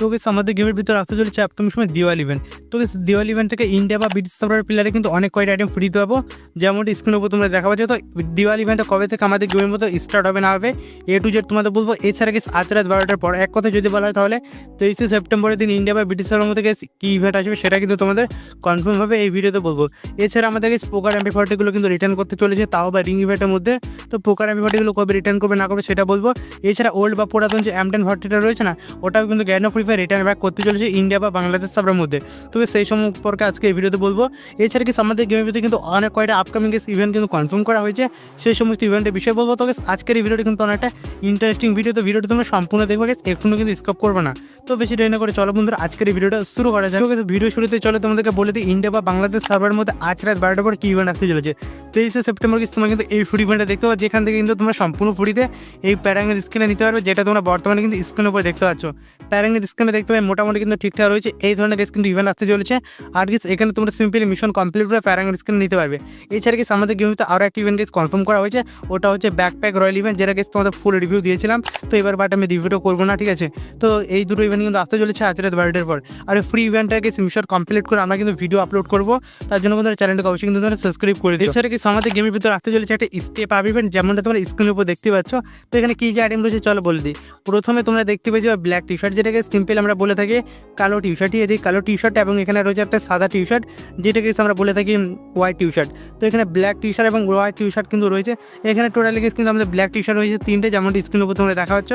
তো গেস আমাদের গেমের ভিতরে আসতে চলেছে আপকামিং সময় দিওয়ালি ইভেন্ট তো গেস দিওয়ালি ইভেন্ট থেকে ইন্ডিয়া বা ব্রিটিশ সার্ভার প্লেয়ারে কিন্তু অনেক কয়টা আইটেম ফ্রি পাবো যেমনটি স্ক্রিনের উপর তোমরা দেখা পাচ্ছ তো দিওয়ালি ইভেন্টটা কবে থেকে আমাদের গেমের মতো স্টার্ট হবে না হবে এ টু জেড তোমাদের বলব। এছাড়া গেস আজ রাত বারোটার পর, এক কথা যদি বলা হয় তাহলে তেইশে সেপ্টেম্বরের দিন ইন্ডিয়া বা ব্রিটিশ মধ্যে গেস কী ইভেন্ট আসবে সেটা কিন্তু তোমাদের কনফার্মভাবে এই ভিডিওতে বলব। এছাড়া আমাদের গেস পোকার এমপি ফর্টিগুলো কিন্তু রিটার্ন করতে চলেছে, তাও বা রিং ইভেন্টের মধ্যে। তো পোকার এমপি ফর্টিগুলো কবে রিটার্ন করবে না করবে সেটা বলব। এছাড়া ওল্ড বা পুরাতন যে এম টেন ফর্টিটা রয়েছে না, ওটাও কিন্তু গ্যান অফ ফ্রি ফায়ার রিটার্ন ব্যাক করতে চলেছে ইন্ডিয়া বা বাংলাদেশ সার্ভার মধ্যে। তবে সেই সম্পর্কে আজকে এই ভিডিওতে বলব, এছাড়া কি আমাদের গেমের ভিতরে কিন্তু অনেক কয়টা আপকামিং গেস ইভেন্ট কিন্তু কনফার্ম করা হয়েছে, সেই সমস্ত ইভেন্টের বিষয়ে বলব। তো আজকের এই ভিডিওটি কিন্তু অনেকটা ইন্টারেস্টিং ভিডিও তো ভিডিওটি তোমরা সম্পূর্ণ দেখবে একটু কিন্তু স্কপ করবে না। তো বেশি দেরি না করে চলো বন্ধুরা, আজকের এই ভিডিওটা শুরু করা যায় ভিডিও শুরুতে চলে তোমাদেরকে বলে দিই ইন্ডিয়া বা বাংলাদেশ সার্ভারের মধ্যে আজ রাত বারোটার পর কি ইভেন্ট আসতে চলেছে। তেইশে সেপ্টেম্বর কিন্তু তোমরা কিন্তু এই ফ্রি ইভেন্টটা দেখতে পাচ্ছ যেখান থেকে কিন্তু তোমরা সম্পূর্ণ ফ্রিতে এই প্যারাঙ্গের স্ক্রিনে নিতে পারবে, যেটা তোমরা বর্তমানে কিন্তু স্ক্রিনের উপরে দেখতে পাচ্ছ। প্যারাঙ্গের স্ক্রিনে দেখতে পাই, মোটামুটি কিন্তু ঠিকঠাক রয়েছে। এই ধরনের গেস কিন্তু ইভেন্ট আসতে চলেছে। আর গেস এখানে তোমরা সিম্পলি মিশন কমপ্লিট করে প্যারাঙ্গের স্ক্রিনে নিতে পারবে। এছাড়া গেস আমাদের গেমতে আরও একটা ইভেন্ট গেস কনফার্ম করা হয়েছে। ওটা হচ্ছে ব্যাকপ্যাক রয়্যাল ইভেন্ট যেটা গেস তোমাদের ফুল রিভিউ দিয়েছিলাম। তো এবার বাট আমি রিভিউটা করব না, ঠিক আছে? তো এই দুটো ইভেন্ট কিন্তু আসতে চলেছে আজ রাত বারোটার পর। আর ফ্রি ইভেন্টটাকে গেস মিশন কমপ্লিট করে আমরা কিন্তু ভিডিও আপলোড করব। তার জন্য বন্ধুরা চ্যানেলটাকে অবশ্যই কিন্তু তোমরা সাবস্ক্রাইব করে দিও। এছাড়া গেস আমাদের গেমের ভিতরে আসতে চলেছে একটা স্টেপ আপ ইভেন্ট যেমনটা তোমরা স্ক্রিনের উপর দেখতে পাচ্ছ। তো এখানে কী কী আইটেম রয়েছে চলো বলে দিই। প্রথমে তোমরা দেখতে পেয়েছ ব্ল্যাক টি শার্ট যেটাকে সিম্পল আমরা বলে থাকি কালো টি শার্টই এদিকে কালো টি শার্ট এবং এখানে রয়েছে একটা সাদা টি শার্ট যেটাকে আমরা বলে থাকি হোয়াইট টি শার্ট তো এখানে ব্ল্যাক টি শার্ট এবং হোয়াইট টি শার্ট কিন্তু রয়েছে। এখানে টোটালি গেস কিন্তু আমাদের ব্ল্যাক টি শার্ট রয়েছে তিনটে যেমন স্ক্রিনের উপর তোমরা দেখা পাচ্ছ।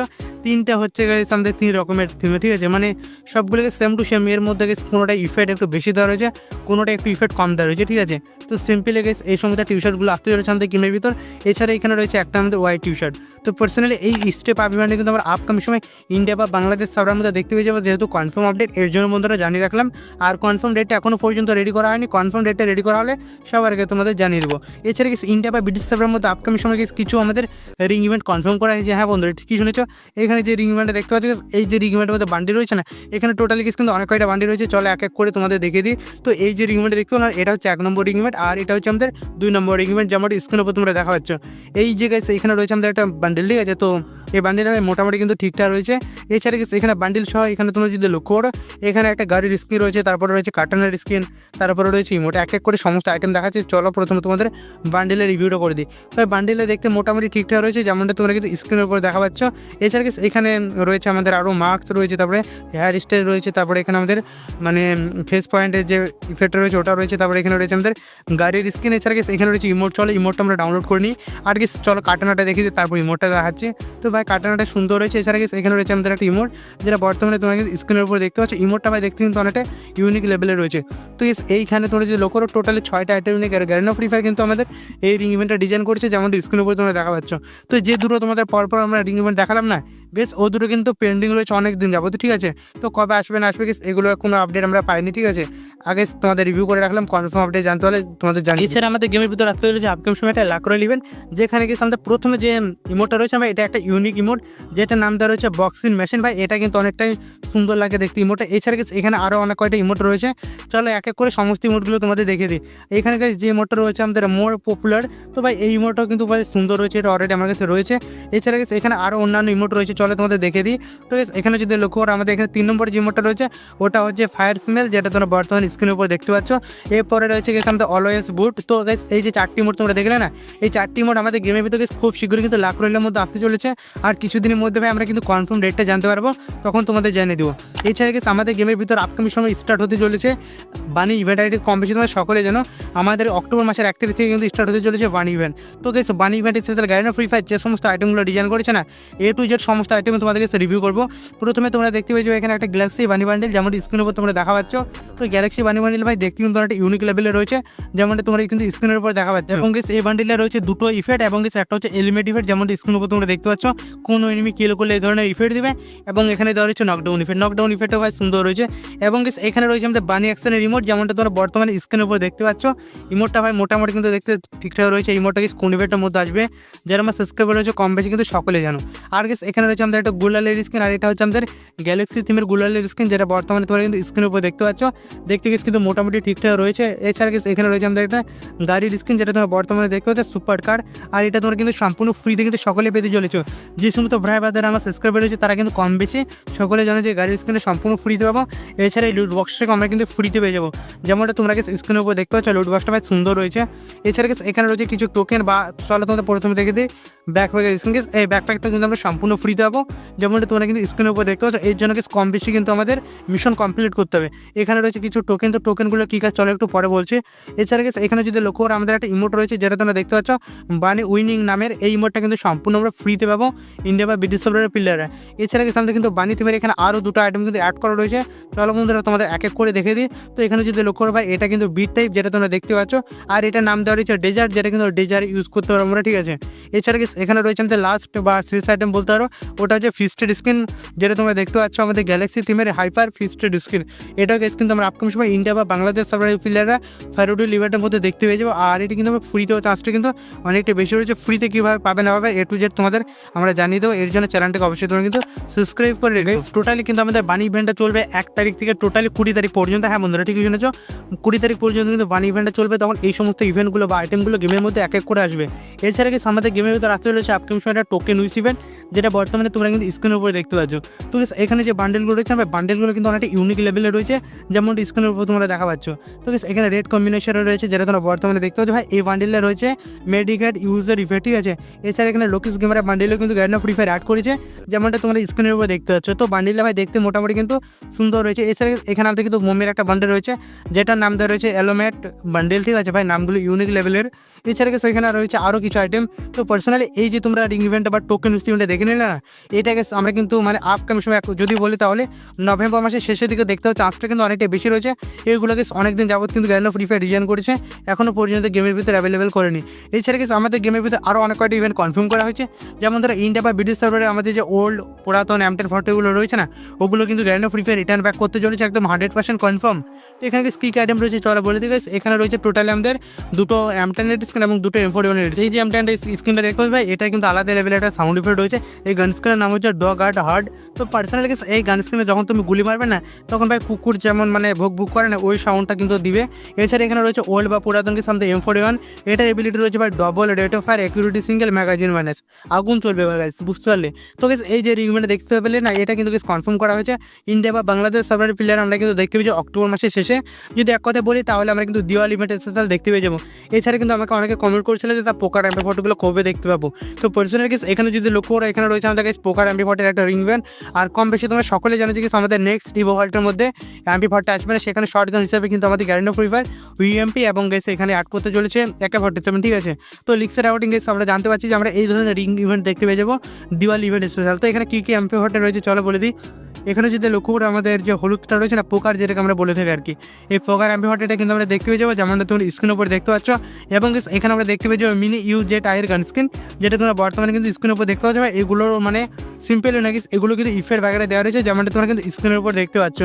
তিনটা হচ্ছে গেছে আমাদের তিন রকমের থিমে ঠিক আছে? মানে সবগুলোকে সেম টু সেম এর মধ্যে গেছে কোনোটা ইফেক্ট একটু বেশি দেওয়া রয়েছে কোনোটা একটু ইফেক্ট কম দেওয়া রয়েছে, ঠিক আছে? তো সিম্পলি গেস এই সমস্ত টি শার্টগুলো আসতে চলেছে আমাদের গেমের ভিতর। এছাড়া এখানে রয়েছে একটা আমাদের হোয়াইট টি শার্ট তো পার্সোনালি এই স্টেপ আবিমানে কিন্তু আমরা আপকামিং সময় ইন্ডিয়া বা বাংলাদেশ সার্ভার মধ্যে দেখতে পেয়ে যাব। যেহেতু কনফার্ম আপডেট এর জন্য বন্ধুরা জানিয়ে রাখলাম। আর কনফার্ম ডেটটা এখনও পর্যন্ত রেডি করা হয়নি। কনফার্ম ডেটটা রেডি করা হলে সবার আগে তোমাদের জানিয়ে দেবো। এছাড়া গেস ইন্ডিয়া বা ব্রিটিশ সার্ভার মধ্যে আপকামিং সময় গেস কিছু আমাদের রিং ইভেন্ট কনফার্ম করা হয়েছে। হ্যাঁ বন্ধুরা ঠিকই শুনেছ? এখানে যে রিং ইভেন্টটা দেখতে পাচ্ছ এই যে রিং ইভেন্টের মধ্যে বান্ডি রয়েছে না, এখানে টোটালি কিন্তু অনেক কয়টা বান্ডি রয়েছে। চলো এক এক করে তোমাদের দেখিয়ে দিই। তো এই যে রিং ইভেন্ট দেখতে এটা হচ্ছে এক নম্বর রিং ইভেন্ট আর এটা হচ্ছে আমাদের দুই নম্বর ইকুইপমেন্ট যেমন স্ক্রিনের উপর তোমরা দেখা পাচ্ছ। এই যে গাইস এখানে রয়েছে আমাদের একটা বান্ডেল ঠিক আছে? তো এই বান্ডিলটা মোটামুটি কিন্তু ঠিকঠাক রয়েছে। এছাড়া এখানে বান্ডিল সহ এখানে তোমরা যদি লক্ষ্য করো, এখানে একটা গাড়ির স্ক্রিন রয়েছে, তারপরে রয়েছে কার্টনের স্ক্রিন, তারপরে রয়েছে ইমোট এক এক করে সমস্ত আইটেম দেখাচ্ছে। চলো প্রথমে তোমাদের বান্ডিলের রিভিউটা করে দিই। তবে বান্ডিলে দেখতে মোটামুটি ঠিকঠাক রয়েছে, যেমনটা তোমরা কিন্তু স্ক্রিনের উপরে দেখা পাচ্ছ। এছাড়া এখানে রয়েছে আমাদের আরও মাস্ক রয়েছে, তারপরে হেয়ার স্টাইল রয়েছে, তারপরে এখানে আমাদের মানে ফেস পয়েন্টের যে ইফেক্ট রয়েছে, ওটা রয়েছে, তারপরে এখানে রয়েছে আমাদের গাড়ির স্ক্রিন। এছাড়া এখানে রয়েছে ইমোট চলো ইমোটটা আমরা ডাউনলোড করে নিই। আর কি চলো কাটানাটা দেখি তারপর ইমোটটা দেখাচ্ছি। তো ভাই কাটানাটা সুন্দর রয়েছে। এছাড়া কি এখানে রয়েছে আমাদের একটা ইমোট, যেটা বর্তমানে তোমাকে স্ক্রিনের উপর দেখতে পাচ্ছ। ইমোটটা ভাই দেখতে কিন্তু অনেকটা ইউনিক লেভেলে রয়েছে। তো এইখানে তোমরা যে লক্ষ্য টোটালি ছয়টা আইটেম নিয়ে গ্যারেন অফ ফ্রি ফায়ার কিন্তু আমাদের এই রিং ইভেন্টটা ডিজাইন করেছে যেমন স্ক্রিনের উপর তোমরা দেখা পাচ্ছ। তো যে দুটো তোমাদের পরপর আমরা রিং ইভেন্ট দেখালাম না বেশ, ও দুটো কিন্তু পেন্ডিং রয়েছে অনেক দিন যাব তো ঠিক আছে? তো কবে আসবে, না আসবে এগুলো কোনো আপডেট আমরা পাইনি, ঠিক আছে? আগে তোমাদের রিভিউ করে রাখলাম কনফার্ম আপডেট জানতে হলে তোমাদের জানি এছাড়া আমাদের গেমের ভিতরে আসতে রয়েছে আপকাম সময় একটা লাক্রোল ইভেন্ট যেখানে গেছে আমাদের প্রথমে যে ইমোটটা রয়েছে ভাই এটা একটা ইউনিক ইমোট যেটা নাম দেওয়া রয়েছে বক্সিং মেশিন ভাই, এটা কিন্তু অনেকটাই সুন্দর লাগে দেখতে ইমোটটা এছাড়া গেছে এখানে আরও অনেক কয়টা ইমোট রয়েছে। চলো এক এক করে সমস্ত ইমোটগুলো তোমাদের দেখে দিই। এখানে গেছে যে ইমোটটা রয়েছে আমাদের মোর পপুলার তো ভাই, এই ইমোটটাও কিন্তু ভাই সুন্দর রয়েছে, এটা অলরেডি আমার কাছে রয়েছে। এছাড়া গেছে এখানে আরও অন্যান্য ইমোট রয়েছে চলো, তোমাদের দেখে দিই। তো এখানে যদি লক্ষ্য করো, আমাদের এখানে তিন নম্বর যে ইমোটটা রয়েছে, ওটা হচ্ছে ফায়ার স্মেল যেটা তোমরা বর্তমান স্ক্রিনের উপর দেখতে পাচ্ছ। এরপরে রয়েছে গেছে আমাদের অলওয়েজ বুট তো গাইস এই যে চারটি মোড তোমরা দেখলে না, এই চারটি মোড আমাদের গেমের ভিতরে খুব শীঘ্রই কিন্তু লাখ রইলের মধ্যে আসতে চলেছে। আর কিছুদিনের মধ্যে ভাই, আমরা কিন্তু কনফার্ম ডেটটা জানতে পারব, তখন তোমাদের জানিয়ে দেবো। এছাড়া গেছে আমাদের গেমের ভিতর আপকামিং সময় স্টার্ট হতে চলেছে বানি ইভেন্ট আইডি কম বেশি তোমরা সকলে জানো। আমাদের অক্টোবর মাসের এক তারিখ থেকে কিন্তু স্টার্ট হতে চলেছে বানি ইভেন্ট তো গেছে বানি ইভেন্টের সাথে গাড়ি ফ্রি ফায়ার যে সমস্ত আইটেমগুলো ডিজাইন করেছে না এ টু জেড সমস্ত আইটেম তোমাদের কাছে রিভিউ করব। প্রথমে তোমরা দেখতে পেয়েছ এখানে একটা গ্যালাক্সি বানি বান্ডেল যেমন স্ক্রিনের উপর তোমরা দেখা পাচ্ছ। তো গ্যালাক্সি বানি বান্ডেল ভাই দেখতে কিন্তু একটা ইউনিক লেভেলে রয়েছে যেমনটা তোমরা কিন্তু স্ক্রিনের উপর দেখা পাচ্ছ। এবং গেস এই বান্ডেলে রয়েছে দুটো ইফেক্ট এবং একটা হচ্ছে এলিমেট ইফেক্ট যেমন স্ক্রিনের উপর তোমরা দেখতে পাচ্ছ। কোন এনিমি কিল করলে এই ধরনের ইফেক্ট দিবে এবং এখানে দেওয়া রয়েছে নকডাউন ইফেক্ট নকডাউন ইফেক্টও ভাই সুন্দর রয়েছে। এবং গেস এখানে রয়েছে আমাদের বানি অ্যাকশনের রিমোট যেমনটা তোমরা বর্তমানে স্ক্রিনের উপর দেখতে পাচ্ছ। ইমোটটা ভাই মোটামুটি কিন্তু দেখতে ঠিকঠাক রয়েছে। ইমোটটা গেস কোন ইভেন্টের মধ্যে আসবে? যারা আমার সাবস্ক্রাইবার রয়েছে কম বেশি কিন্তু সকলে জানো। আর গেস এখানে রয়েছে রয়েছে আমাদের একটা গুলালের স্ক্রিন আর এটা হচ্ছে আমাদের গ্যালাক্সি থিমের গুলালের স্ক্রিন যেটা বর্তমানে তোমরা কিন্তু স্ক্রিনের উপর দেখতে পাচ্ছ। দেখতে গেছি কিন্তু মোটামুটি ঠিকঠাক রয়েছে। এছাড়া এখানে রয়েছে আমাদের একটা গাড়ির স্ক্রিন যেটা তোমরা বর্তমানে দেখতে পাচ্ছ সুপার কার আর এটা তোমরা কিন্তু সম্পূর্ণ ফ্রিতে কিন্তু সকলে পেতে চলেছো। যে সমস্ত ভাই বাদের আমার সাবস্ক্রাইবার রয়েছে, তারা কিন্তু কম বেশি সকলে জানে যে গাড়ির স্ক্রিনে সম্পূর্ণ ফ্রিতে পাবো। এছাড়া এই লুট বক্সটাকে আমরা কিন্তু ফ্রিতে পেয়ে যাব। যেমনটা তোমরা স্ক্রিনের উপর দেখতে পাচ্ছ লুট বক্সটা বেশ সুন্দর রয়েছে। এছাড়া এখানে রয়েছে কিছু টোকেন বা চলো তোমাদের প্রথমে দেখে দিই। ব্যাকপ্যাকের স্ক্রিন এই ব্যাকপ্যাকটা কিন্তু আমরা সম্পূর্ণ ফ্রিতে যেমনটা তোমরা কিন্তু স্ক্রিনের উপর দেখতে পাচ্ছ, এর জন্য কম বেশি কিন্তু আমাদের মিশন কমপ্লিট করতে হবে। এখানে রয়েছে কিছু টোকেন তো টোকেনগুলো কী কাজ চলো একটু পরে বলছি। এছাড়া গেছে এখানে যদি লক্ষ্য করো, আমাদের একটা ইমোট রয়েছে, যেটা তোমরা দেখতে পাচ্ছ বানি উইনিং নামের। এই ইমোটটা কিন্তু সম্পূর্ণ আমরা ফ্রিতে পাবো ইন্ডিয়া বা ব্রিটিশ সফটওয়্যারের প্লেয়ারে এছাড়া গেছে আমাদের কিন্তু বানি থিমের এখানে আরও দুটো আইটেম কিন্তু অ্যাড করা রয়েছে। চলো বন্ধুরা, তোমাদের এক এক করে দেখে দিই। তো এখানে যদি লক্ষ্য করো এটা কিন্তু বিট টাইপ যেটা তোমরা দেখতে পাচ্ছ। আর এটা নাম দেওয়া রয়েছে ডেজার্ট যেটা কিন্তু ডেজার্ট ইউজ করতে পারো আমরা, ঠিক আছে? এছাড়া গেছে এখানে রয়েছে আমাদের লাস্ট বা শেষ আইটেম বলতে পারো ওটা হচ্ছে ফিস্টেড স্ক্রিন যেটা তোমরা দেখতে পাচ্ছ আমাদের গ্যালাক্সি থিমের হাইপার ফিস্টেড স্ক্রিন এটাও গেছে কিন্তু আমরা আপকাম সময় ইন্ডিয়া বা বাংলাদেশ সাপ্লাই প্লেয়াররা ফ্যারোডি লিভারটার মধ্যে দেখতে পেয়ে যাব। আর এটি কিন্তু আমরা ফ্রিতেও চান্সটা কিন্তু অনেকটা বেশি রয়েছে। ফ্রিতে কীভাবে পাবে না পাবে এ টু জেড তোমাদের আমরা জানিয়ে দেবো। এর জন্য চ্যানেলটাকে অবশ্যই তোমরা কিন্তু সাবস্ক্রাইব করে রেখে। টোটালি কিন্তু আমাদের বানি ইভেন্টটা চলবে এক তারিখ থেকে টোটালি কুড়ি তারিখ পর্যন্ত। হ্যাঁ বন্ধুরা ঠিক শুনেছ? কুড়ি তারিখ পর্যন্ত কিন্তু বানি ইভেন্টটা চলবে। তখন এই সমস্ত ইভেন্টগুলো বা আইটেমগুলো গেমের মধ্যে এক এক করে আসবে। এছাড়া কি আমাদের গেমের ভিতরে আসতে চলেছে আপকামিং সময়টা টোকেন উইস ইভেন্ট যেটা বর্তমানে তোমরা কিন্তু স্ক্রিনের উপরে দেখতে পাচ্ছ। তো এখানে যে বান্ডেলগুলো রয়েছে, আমরা বান্ডেলগুলো কিন্তু অনেকটা ইউনিক লেভেলে রয়েছে যেমন স্ক্রিনের উপর তোমরা দেখা পাচ্ছ। তো এখানে রেড কম্বিনেশনে রয়েছে, যেটা তোমরা বর্তমানে দেখতে পাচ্ছ। ভাই, এই বান্ডেলে রয়েছে মেডিকেট ইউজার ইফেক্ট ঠিক আছে? এছাড়া এখানে লোকিস গেমের বান্ডেলও কিন্তু গ্যান্ড ফ্রি ফায়ার অ্যাড করেছে, যেমনটা তোমরা স্ক্রিনের উপর দেখতে পাচ্ছ। তো বান্ডেলটা ভাই, দেখতে মোটামুটি কিন্তু সুন্দর রয়েছে। এছাড়া এখানে আমাদের কিন্তু মোমের একটা বান্ডেল রয়েছে, যেটার নাম দেওয়া রয়েছে এলোমেট বান্ডেল ঠিক আছে ভাই? নামগুলো ইউনিক লেভেলের এছাড়া এখানে রয়েছে আরও কিছু আইটেম তো পার্সোনালি এই যে তোমরা রিং ইভেন্ট বা টোকেন ইভেন্টটা দেখে নিলে না, এটাকে আমরা কিন্তু মানে আপকামিং সময় যদি বলি তাহলে নভেম্বর মাসের শেষের দিকে দেখতে হবে চান্সটা কিন্তু অনেকটা বেশি রয়েছে। এগুলোকে অনেকদিন যাবত কিন্তু গ্যান্ড ফ্রি ফায়ার ডিজাইন করেছে এখনও পর্যন্ত গেমের ভিতরে অ্যাভেলেবেল করেনি। এছাড়া কিছু আমাদের গেমের ভিতরে আরও অনেক কয়টা ইভেন্ট কনফার্ম করা হয়েছে। যেমন ধরো ইন্ডিয়া বা ব্রিটিশ সার্ভারে আমাদের যে ওল্ড পুরাতন অ্যামটেন ফটোগুলো রয়েছে না, ওগুলো কিন্তু গ্যান্ড ফ্রি ফায়ার রিটার্ন ব্যাক করতে চলেছে, একদম হান্ড্রেড পার্সেন্ট কনফার্ম তো এখানে কি কি আইটেম রয়েছে, চলো বলে দিকে এখানে রয়েছে টোটালি আমাদের দুটো অ্যামটেনের স্ক্রিন এবং দুটো এমফোর এই যে অ্যামটেনের স্ক্রিনটা দেখতে পাবে এটা কিন্তু আলাদা লেভেলের একটা সাউন্ড ইফেক্ট রয়েছে। এই গান স্ক্রিনের নাম হচ্ছে ডগ আর্ট হার্ড তো পার্সোনালি এই গান স্ক্রিনে যখন তুমি গুলি মারবে না তখন ভাই কুকুর যেমন মানে ভোগ ভুক করে না ওই সাউন্ডটা কিন্তু দিবে। এছাড়া এখানে রয়েছে ওল্ড বা পুরাতন কিছু আমাদের এম ফোর ওয়ান এটার এবিলিটি রয়েছে ভাই double rate of fire accuracy single magazine minus আগুন চলবে ভাই guys, বুঝতে পারলে? তো guys, এই যে রিগুমেন্ট দেখতে পেলে না এটা কিন্তু কনফার্ম করা হয়েছে। ইন্ডিয়া বা বাংলাদেশ সার্ভার প্লেয়ার আমরা কিন্তু দেখতে পেয়েছি অক্টোবর মাসের শেষে। যদি এক কথা বলি তাহলে আমরা কিন্তু দিওয়াল ইভেন্ট স্পেশাল দেখতে পেয়ে যাব। এছাড়া কিন্তু আমাকে অনেকে কমেন্ট করেছিল যে তার পোকার অ্যাম্পি ফটোগুলো কবে দেখতে পাবো? তো পার্সোনাল কেস এখানে যদি লক্ষ্য করো এখানে রয়েছে আমাদের কাছে পোকার অ্যাম্পি ফটোর একটা রিং ইভেন্ট আর কম বেশি তোমরা সকলে জানো যে guys, আমাদের নেক্সট ইভো হল্টের মধ্যে অ্যাম্পি ফটো আসবে না সেখানে শর্ট গান হিসেবে কিন্তু আমাদের গ্যারেন্ড ফ্রি ফায়ার ইউএমপি এবং গেছে এখানে অ্যাড করতে চলেছে একে ফর্টি সেভেন ঠিক আছে? তো লিক্সের আউটিং গেছে আমরা জানতে পারছি যে আমরা এই ধরনের রিং ইভেন্ট দেখতে পেয়ে যাব দিওয়ালি ইভেন্ট স্পেশাল তো এখানে কী কী অ্যাম্পি ফটো রয়েছে চলো বলে দিই। এখানে যদি লক্ষ্য করে আমাদের যে হলুদটা রয়েছে না পোকার যেটাকে আমরা বলে থাকি আর কি এই পোকার অ্যাম্পি ফটোটা কিন্তু আমরা দেখতে পেয়ে যাব যেমনটা তোমরা স্ক্রিনের উপরে দেখতে পাচ্ছ। এবং এখানে আমরা দেখতে পেয়ে যাব মিনি ইউ জেট আয়ের গান স্ক্রিন যেটা তোমরা বর্তমানে কিন্তু স্ক্রিনের উপর দেখতে পাচ্ছ এগুলোর মানে সিম্পল নাকি এগুলো কিন্তু ইফের বাগেরা দেওয়া রয়েছে, যেমনটা তোমরা কিন্তু স্ক্রিনের উপর দেখতে পাচ্ছ।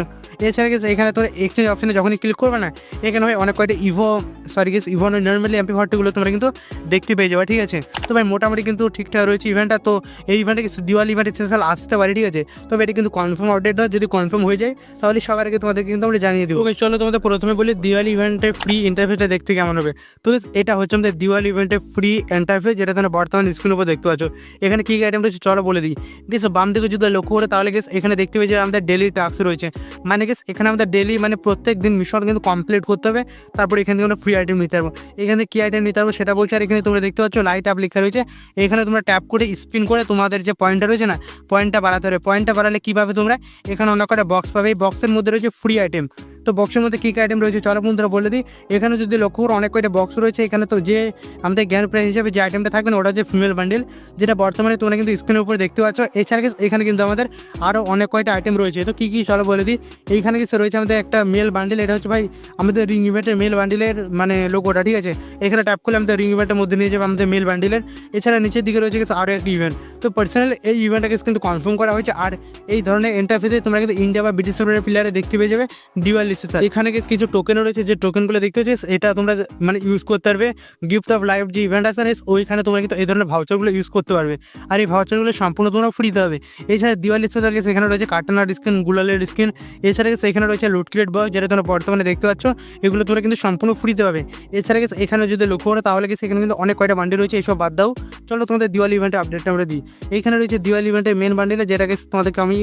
এছাড়া গেছে এখানে তোমরা এক্সচেঞ্জ অপশনে যখনই ক্লিক করবে না, এখানে ভাই অনেক কয়টা evo sorry guys evo normally MP ফটোগুলো তোমরা কিন্তু দেখতে পেয়ে যাবে, ঠিক আছে? তো ভাই, মোটামুটি কিন্তু ঠিকঠাক রয়েছে ইভেন্টটা তো এই ইভেন্টটা কিছু দিওয়ালি ইভেন্ট স্পেশাল আসতে পারে, ঠিক আছে? তবে এটা কিন্তু কনফার্ম আপডেট হয় যদি কনফার্ম হয়ে যায়, তাহলে সবার আগে তোমাদের কিন্তু আমরা জানিয়ে দেবো। চলো তোমাদের প্রথমে বলি দিওয়ালি ইভেন্টের ফ্রি ইন্টারফেসটা দেখতে কেমন হবে। তো এটা হচ্ছে আমাদের দিওয়ালি ইভেন্টের ফ্রি ইন্টারফেস যেটা তোমরা বর্তমান স্ক্রিনের উপর দেখতে পাচ্ছ। এখানে কী আইটেম রয়েছে চলো বলে দিই। গেস বাম দিকে যদি লক্ষ্য করে তাহলে গেস এখানে দেখতে পেয়ে যে আমাদের ডেলি টাস্ক রয়েছে। মানে গেস এখানে আমাদের ডেলি মানে প্রত্যেক দিন মিশন কিন্তু কমপ্লিট করতে হবে। তারপর এখান থেকে ফ্রি আইটেম নিতে পারব। এখানে কী আইটেম নিতে পারব সেটা বলছে, আর এখানে তোমরা দেখতে পাচ্ছ লাইট অ্যাপ লেখা রয়েছে। এখানে তোমরা ট্যাপ করে স্পিন করে তোমাদের যে পয়েন্টটা রয়েছে না পয়েন্টটা বাড়াতে হবে। পয়েন্টটা বাড়ালে কীভাবে তোমরা এখানে অনেক কটা বক্স পাবে? এই বক্সের মধ্যে রয়েছে ফ্রি আইটেম তো বক্সের মধ্যে কী কী আইটেম রয়েছে চলো বন্ধুরা বলে দিই। এখানে যদি লক্ষ্য করো, অনেক কয়টা বক্স রয়েছে। এখানে তো যে আমাদের জ্ঞান প্রাইস হিসেবে যে আইটেমটা থাকবে ওটা হচ্ছে ফিমেল বান্ডেল যেটা বর্তমানে তোমরা কিন্তু স্ক্রিনের উপরে দেখতে পাচ্ছ। এছাড়া এখানে কিন্তু আমাদের আরও অনেক কয়টা আইটেম রয়েছে। তো কী কী চলো বলে দিই। এইখানে কিছু রয়েছে আমাদের একটা মেল বান্ডেল এটা হচ্ছে ভাই আমাদের রিং ইভেন্টের মেল বান্ডেলের মানে লোগোটা ঠিক আছে? এখানে ট্যাপ করলে আমাদের রিং ইভেন্টের মধ্যে নিয়ে যাবে আমাদের মেল বান্ডেলের এছাড়া নিচের দিকে রয়েছে কিছু আরও একটা ইভেন্ট তো পার্সোনাল এই ইভেন্টটাকে কিন্তু কনফার্ম করা হয়েছে। আর এই ধরনের ইন্টারফেসে তোমরা কিন্তু ইন্ডিয়া বা ব্রিটিশ সরকারের প্লেয়ারে দেখতে পেয়ে যাবে। দিওয়ালি এসেসার এখানে কিছু টোকেনও রয়েছে? যে টোকেনগুলো দেখতে হচ্ছে এটা তোমরা মানে ইউজ করতে পারবে। গিফট অফ লাইভ যে ইভেন্ট না, ওইখানে তোমরা কিন্তু এই ধরনের ভাউচারগুলো ইউজ করতে পারবে। আর এই ভাউচারগুলো সম্পূর্ণ তোমরা ফ্রিতে হবে। এছাড়া দিওয়ালির গেছে এখানে রয়েছে কার্টনার স্কিন গুলালের স্কিন এছাড়া এখানে রয়েছে লুটক্রিয়েট বয় যেটা তোমরা বর্তমানে দেখতে পাচ্ছ। এগুলো তোমরা কিন্তু সম্পূর্ণ ফ্রিতে পাবে এছাড়া এখানে যদি লক্ষ্য করো তাহলে এখানে কিন্তু অনেক কয়টা বান্ডিল রয়েছে এইসব বাদ দাও। চলো তোমাদের দিওয়ালি ইভেন্টের আপডেটটা আমরা দিই। এইখানে রয়েছে দিওয়ালি ইভেন্টের মেন বান্ডিলে যেটা গেছে তোমাদেরকে আমি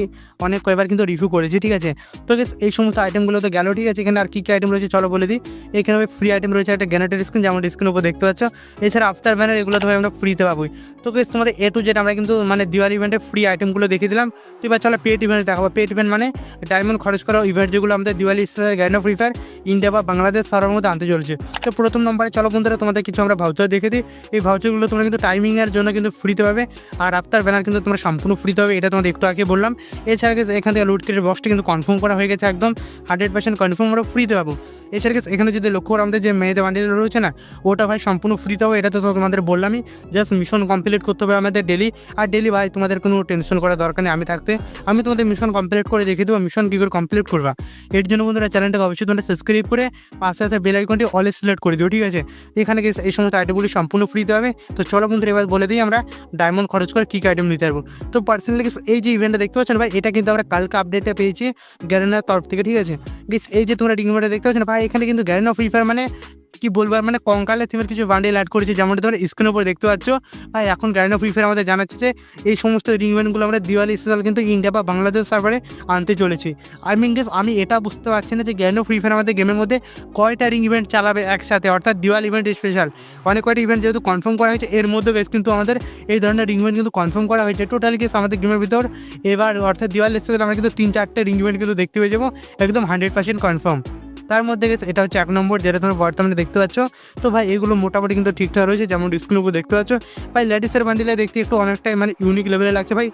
অনেক কয়বার কিন্তু রিভিউ করেছি ঠিক আছে? তো এই সমস্ত আইটেমগুলো তো গেল। ঠিক আছে, এখানে আর কী কী আইটেম রয়েছে চলো বলে দিই। এখানে ফ্রি আইটেম রয়েছে একটা গ্যানেটের স্ক্রিন যেমন স্ক্রিনের উপর দেখতে পাচ্ছ। এছাড়া আফটার ব্যানার এগুলো তো আমরা ফ্রিতে পাবোই। তো গেছে তোমাদের এ টু জেড আমরা কিন্তু মানে দিওয়ালি ইভেন্টে ফ্রি আইটেমগুলো দেখিয়ে দিলাম। তো এবার চলো পেট ইভেন্ট দেখাবো। পেট ইভেন্ট মানে ডায়মন্ড খরচ করা ইভেন্ট যেগুলো আমাদের দিওয়ালি গ্যান্ড ফ্রি ফায়ার ইন্ডিয়া বা বাংলাদেশ সারার মধ্যে আনতে চলছে। তো প্রথম নম্বরে চলো বন্ধুরা, তোমাদের কিছু আমরা ভাউচার দেখে দিই। এই ভাউচারগুলো তোমরা কিন্তু টাইমিংয়ের জন্য কিন্তু ফ্রিতে পাবে। আর আফটার ব্যানার কিন্তু তোমরা সম্পূর্ণ ফ্রিতে পাবে, এটা তোমাদের একটু আগে বললাম। এছাড়া এখান থেকে লুট কেটের বক্সটা কিন্তু কনফার্ম করা হয়ে গেছে একদম। হান্ড্রেড কনফার্ম আমরা ফ্রিতে পাবো। এছাড়া এখানে যদি লক্ষ্য করো, আমাদের যে মেয়েদের বান্ডিল রয়েছে না, ওটা ভাই সম্পূর্ণ ফ্রিতে হবে এটা তো তোমাদের বললামই জাস্ট মিশন কমপ্লিট করতে হবে আমাদের ডেলি আর ডেলি ভাই, তোমাদের কোনো টেনশন করার দরকার নেই, আমি থাকতে, আমি তোমাদের মিশন কমপ্লিট করে দেখিয়ে দেবো মিশন কী করে কমপ্লিট করবা। এর জন্য বন্ধুরা চ্যানেলটাকে অবশ্যই তোমরা সাবস্ক্রাইব করে পাশে আছে বেল আইকনটি অল সিলেক্ট করে দিও, ঠিক আছে? এখানে এই সমস্ত আইটেমগুলি সম্পূর্ণ ফ্রিতে হবে। তো চলো বন্ধুরা, এবার বলে দিই আমরা ডায়মন্ড খরচ করে কী আইটেম নিতে পারব। তো পার্সোনালি এই যে ইভেন্টটা দেখতে পাচ্ছেন ভাই, এটা কিন্তু আমরা কালকে আপডেটে পেয়েছি গ্যারেনার তরফ থেকে, ঠিক আছে? এই যে তোমরা রিংমেটা দেখতে পাচ্ছ না ভাই, এখানে কিন্তু গ্যারেনা ফ্রি ফায়ার মানে কি বলব মানে কঙ্কালের থিমের কিছু বান্ডেল অ্যাড করেছে, যেমনটা ধরো স্ক্রিনের উপর দেখতে পাচ্ছ। ভাই, এখন গ্যারেনা ফ্রি ফায়ার আমাদের জানাচ্ছে যে, এই সমস্ত রিংমেন্টগুলো আমরা দিওয়ালি স্পেশাল কিন্তু ইন্ডিয়া বা বাংলাদেশ সার্ভারে আনতে চলেছি। আই মিন গেস আমি এটা বুঝতে পারছি না যে গ্যারেনা ফ্রি ফায়ার আমাদের গেমের মধ্যে কয়টা রিং ইভেন্ট চালাবে একসাথে, অর্থাৎ দিওয়ালি ইভেন্ট স্পেশাল অনেক কয়টা ইভেন্ট যেহেতু কনফার্ম করা হয়েছে, এর মধ্যে গেস কিন্তু আমাদের এই ধরনের রিং ইভেন্ট কিন্তু কনফার্ম করা হয়েছে। টোটালি গেস আমাদের গেমের ভিতর এবার, অর্থাৎ দিওয়ালি স্পেশাল আমরা কিন্তু তিন চারটে রিং ইভেন্ট কিন্তু দেখতে পেয়ে যাব, একদম হান্ড্রেড পার্সেন্ট কনফার্ম তার মধ্যে গেছে, এটা হচ্ছে এক নম্বর, যেটা তোমরা বর্তমানে দেখতে পাচ্ছ। তো ভাই, এগুলো মোটামুটি কিন্তু ঠিকঠাক রয়েছে, যেমন স্ক্রিনের উপর দেখতে পাচ্ছ। ভাই লেডিসের বান্ডিলে দেখতে একটু অনেকটাই মানে ইউনিক লেভেলে লাগছে। ভাই,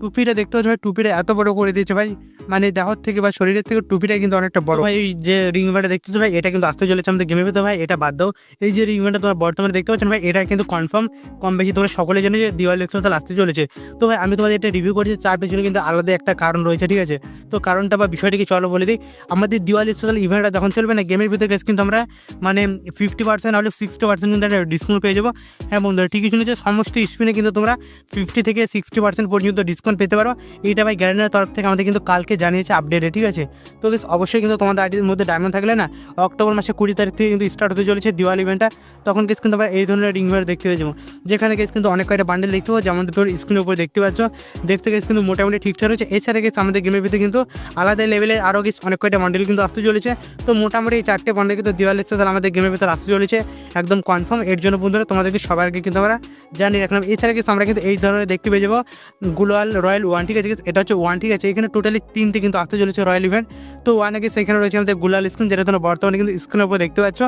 টুপিটা দেখতে পাচ্ছ, ভাই, টুপিটা এত বড় করে দিয়েছে, ভাই। মানে দেহর থেকে বা শরীরের থেকে টুপিটা কিন্তু অনেকটা বড়। ভাই যে রিং ব্যান্ডটা দেখতেছো ভাই, এটা কিন্তু আসতে চলেছে আমাদের গেমের ভিতরে ভাই, এটা বাদ দাও। এই যে রিং ব্যান্ডটা তোমার বর্তমানে দেখতে পাচ্ছেন ভাই, এটা কিন্তু কনফার্ম কম বেশি তোমরা সকলে জানো যে দিওয়ালি এক্সপ্রেস আসতে চলেছে। তো ভাই, আমি তোমাদের এটা রিভিউ করেছি, তার পেছনে কিন্তু আলাদা একটা কারণ রয়েছে, ঠিক আছে? তো কারণটা বা বিষয়টা কি চলো বলে দিই, আমাদের দিওয়ালি স্পেশাল ইভেন্টটা যখন চলবে না গেমের ভিতরে গেছে কিন্তু আমরা মানে ফিফটি পার্সেন্ট হলে সিক্সটি পার্সেন্ট কিন্তু একটা ডিসকাউন্ট পেয়ে যাব। হ্যাঁ বন্ধুরা, ঠিকই শুনেছে, সমস্ত স্পিনে কিন্তু তোমরা ফিফটি থেকে সিক্সটি পার্সেন্ট পর্যন্ত ডিসকাউন্ট পেতে পারো। এইটা ভাই গ্যারেন্টার তরফ থেকে আমাদের কিন্তু কালকে জানিয়েছে আপডেটে ঠিক আছে? তো guys, অবশ্যই কিন্তু তোমাদের আইডির মধ্যে ডায়মন্ড থাকলে না অক্টোবর মাসে কুড়ি তারিখ থেকে কিন্তু স্টার্ট হতে চলেছে দিওয়ালি ইভেন্টটা তখন গেস কিন্তু আমরা এই ধরনের রিং দেখতে পেয়ে যাব। যেখানে গেস কিন্তু অনেক কয়টা বান্ডেল দেখতে পাবো যেমন তোর স্ক্রিনের উপর দেখতে পাচ্ছ। দেখতে গেস কিন্তু মোটামুটি ঠিকঠাক রয়েছে। এছাড়া গেস আমাদের গেমের ভিতরে কিন্তু আলাদা লেভেলের আরও গেস অনেক কয়টা বান্ডেল কিন্তু আসতে চলেছে। তো মোটামুটি এই চারটে বান্ডেল কিন্তু দিওয়ালি সাথে আমাদের গেমের ভিতরে আসতে চলেছে। একদম কনফার্ম এর জন্য বন্ধুরা তোমাদেরকে সবাইকে কিন্তু আমরা জানিয়ে রাখলাম। এছাড়া গেস আমরা কিন্তু এই ধরনের দেখতে পেয়ে যাব গুলোয়াল রয়্যাল ওয়ান ঠিক আছে এটা হচ্ছে ওয়ান ঠিক আছে? এখানে টোটালি তিনটে কিন্তু আসতে চলেছে রয়্যাল ইভেন্ট তো ওয়ানে গেছে এখানে রয়েছে আমাদের গুলাল স্ক্রিন যেটা তোমরা বর্তমানে কিন্তু স্ক্রিনের উপর দেখতে পাচ্ছ।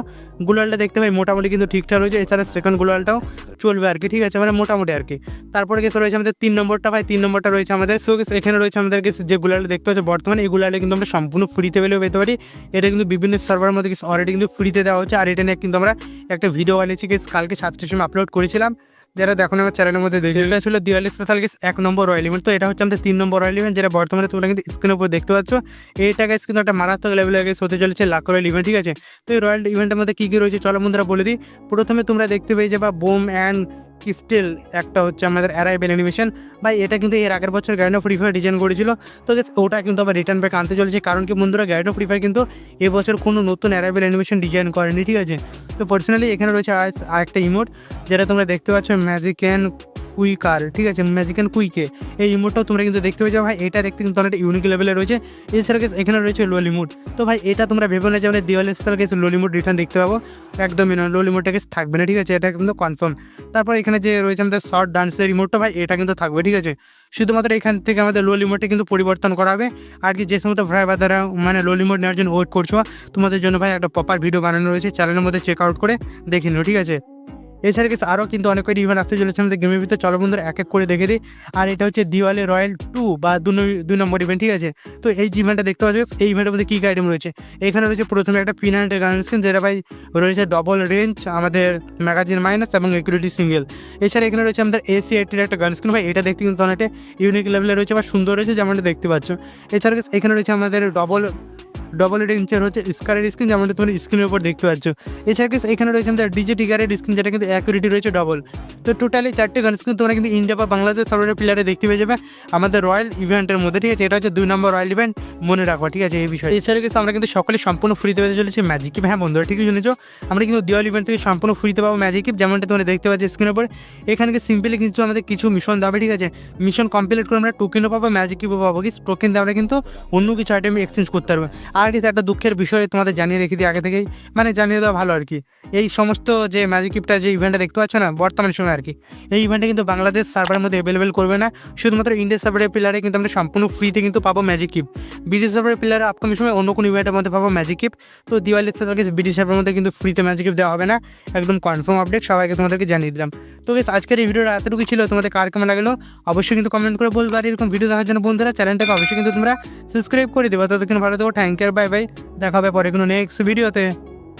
গুলালটা দেখতে পাই মোটামুটি কিন্তু ঠিকঠাক রয়েছে। এছাড়া সেকেন্ড গুলালটাও চলবে আর কি, ঠিক আছে? মানে মোটামুটি আর কি। তারপরে গেছে রয়েছে আমাদের তিন নম্বরটা ভাই, তিন নম্বরটা রয়েছে আমাদের। সো এখানে রয়েছে আমাদের যে গুলালটা দেখতে পাচ্ছ বর্তমানে, এই গুলালে কিন্তু আমরা সম্পূর্ণ ফ্রিতে পেলেও পেতে পারি। এটা কিন্তু বিভিন্ন সার্ভার মধ্যে অলরেডি কিন্তু ফ্রিতে দেওয়া হচ্ছে। আর এটা নিয়ে কিন্তু আমরা একটা ভিডিও বানিয়েছি কালকে সাতটার সময় আপলোড করেছিলাম। যারা দেখুন আমার চ্যানেলের মধ্যে দেখে এটা ছিল দিওয়ালি স্পেশাল গেস এক নম্বর রয়্যাল ইভেন্ট তো এটা হচ্ছে আমাদের তিন নম্বর রয়্যাল ইভেন্ট যেটা বর্তমানে তোমরা কিন্তু স্ক্রিনের উপর দেখতে পাচ্ছ। এইটা গেস কিন্তু একটা মারাত্মক লেভেলের গেস হতে চলেছে লাখ রয়্যাল ইভেন্ট ঠিক আছে? তো এই রয়্যাল ইভেন্টের মধ্যে কী কী রয়েছে চলো বন্ধুরা বলে দিই। প্রথমে তোমরা দেখতে পেয়ে যাবা বোম অ্যান্ড স্টিল একটা হচ্ছে আমাদের অ্যারাইভেল অ্যানিমেশন বা এটা কিন্তু এর আগের বছর গ্যান্ড অফ ফ্রি ফায়ার ডিজাইন করেছিল। তো ওটা কিন্তু আবার রিটার্ন ব্যাক আনতে চলেছে। কারণ কি বন্ধুরা গ্যান্ড অফ ফ্রি ফায়ার কিন্তু এবছর কোনো নতুন অ্যারাইভেল অ্যানিমেশন ডিজাইন করেনি, ঠিক আছে? তো পার্সোনালি এখানে রয়েছে আর একটা ইমোট যেটা তোমরা দেখতে পাচ্ছ ম্যাজিক অ্যান্ড কুইকার ঠিক আছে? ম্যাজিক অ্যান্ড কুইকে এই ইমোটটাও তোমরা কিন্তু দেখতে পেয়েছ ভাই এটা দেখতে কিন্তু অনেকটা ইউনিক লেভেলে রয়েছে। এছাড়া গেছে এখানে রয়েছে ললিমুড তো ভাই, এটা তোমরা ভেবে না যে আমরা দিওয়ালি স্পেশাল গেছে ললিমুড রিটার্ন দেখতে পাবো। একদমই নয় ললিমুডটা গেছে থাকবে না, ঠিক আছে? এটা কিন্তু কনফার্ম তারপর এখানে যে রয়েছে আমাদের শর্ট ডান্সের রিমোটটা ভাই, এটা কিন্তু থাকবে, ঠিক আছে? শুধুমাত্র এখান থেকে আমাদের লো লিমিটে কিন্তু পরিবর্তন করা হবে। আর কি, যে সমস্ত ড্রাইভাররা মানে লো লিমিট নেওয়ার জন্য ওয়েট করছ, তোমাদের জন্য ভাই একটা প্রপার ভিডিও বানানো রয়েছে। চ্যানেলের মধ্যে চেক আউট করে দেখে নিও, ঠিক আছে? এছাড়া কিছু আরও কিন্তু অনেক কয়েকটি ইভেন্ট আসতে চলেছে আমাদের গেমের ভিতরে। চলো বন্ধুরা এক এক করে দেখে দিই। আর এটা হচ্ছে দিওয়ালি রয়্যাল টু বা দুই নম্বর ইভেন্ট ঠিক আছে? তো এই যে ইভেন্টটা দেখতে পাচ্ছ এই ইভেন্টের মধ্যে কী আইটেম রয়েছে? এখানে রয়েছে প্রথমে একটা ফিনান্টের গান স্ক্রিন যেটা ভাই রয়েছে ডবল রেঞ্জ আমাদের ম্যাগাজিন মাইনাস এবং ইকুইটি সিঙ্গেল এছাড়া এখানে রয়েছে আমাদের এসি এইটির একটা গান স্ক্রিন ভাই, এটা দেখতে কিন্তু অনেকটা ইউনিক লেভেলে রয়েছে বা সুন্দর রয়েছে, যেমনটা দেখতে পাচ্ছ। এছাড়া এখানে রয়েছে আমাদের ডবল ডবল এইট ইঞ্চের হচ্ছে স্কারের স্ক্রিন যেমনটা তোমরা স্ক্রিনের উপর দেখতে পাচ্ছ। এছাড়া কিন্তু এখানে রয়েছে আমাদের ডিজে টিগারের স্ক্রিন যেটা কিন্তু অ্যাকুরিটি রয়েছে ডবল তো টোটালি চারটে গান স্ক্রিন তোমরা কিন্তু ইন্ডিয়া বা বাংলাদেশ সার্ভারের প্লেয়ারে দেখতে পেয়ে যাবে। আমাদের রয়্যাল ইভেন্টের মধ্যে, ঠিক আছে? এটা হচ্ছে দুই নম্বর রয়্যাল ইভেন্ট মনে রাখো ঠিক আছে? এই বিষয়ে। এছাড়া কিন্তু আমরা কিন্তু সকলে সম্পূর্ণ ফ্রিতে পেতে চলেছি ম্যাজিক কিপ হ্যাঁ বন্ধুরা, ঠিকই শুনেছো। আমরা কিন্তু দেওয়াল ইভেন্ট থেকে সম্পূর্ণ ফ্রিতে পাবো ম্যাজিক কিপ যেমনটা তোমরা দেখতে পাচ্ছ স্ক্রিনের উপর। এখানে সিম্পলি কিন্তু আমাদের কিছু মিশন দেবে ঠিক আছে? মিশন কমপ্লিট করে আমরা টোকেনও পাবো ম্যাজিক কিপও পাবো। কি টোকেন দিয়ে আমরা কিন্তু অন্য কিছু আইটেম এক্সচেঞ্জ করতে পারব। আর কিছু একটা দুঃখের বিষয় তোমাদের জানিয়ে রেখে দিই আগে থেকেই। মানে জানিয়ে দেওয়া ভালো আর কি। এই সমস্ত যে ম্যাজিক কিপটা যে ইভেন্টটা দেখতে পাচ্ছ না বর্তমান সময় আর কি। এই ইভেন্টটা কিন্তু বাংলাদেশ সার্ভারের মধ্যে অ্যাভেলেবেল করবে না। শুধুমাত্র ইন্ডিয়া সার্ভারের প্লেয়ারে কিন্তু আমরা সম্পূর্ণ ফ্রিতে কিন্তু পাবো ম্যাজিক কিপ বিদেশ সার্ভারের প্লেয়ারে আপকামিং সময় অন্য কোনো ইভেন্টের মধ্যে পাবো ম্যাজিক কিপ তো দিওয়ালির সাথে বিদেশ সার্ভারের মধ্যে কিন্তু ফ্রিতে ম্যাজিক কিপ দেওয়া হবে না। একদম কনফার্ম আপডেট সবাইকে তোমাদেরকে জানিয়ে দিলাম। তো guys, আজকের এই ভিডিওটা এতটুকু ছিল। তোমাদের কার কেমন লাগল? অবশ্যই কিন্তু কমেন্ট করে বলবে। আর এরকম ভিডিও দেখার জন্য বন্ধুরা চ্যানেলটাকে অবশ্যই কিন্তু তোমরা সাবস্ক্রাইব করে দেবো। ততক্ষণ ভালো দেবো থ্যাংক ইউ বাই বাই দেখা হবে পরে কোনো নেক্সট ভিডিওতে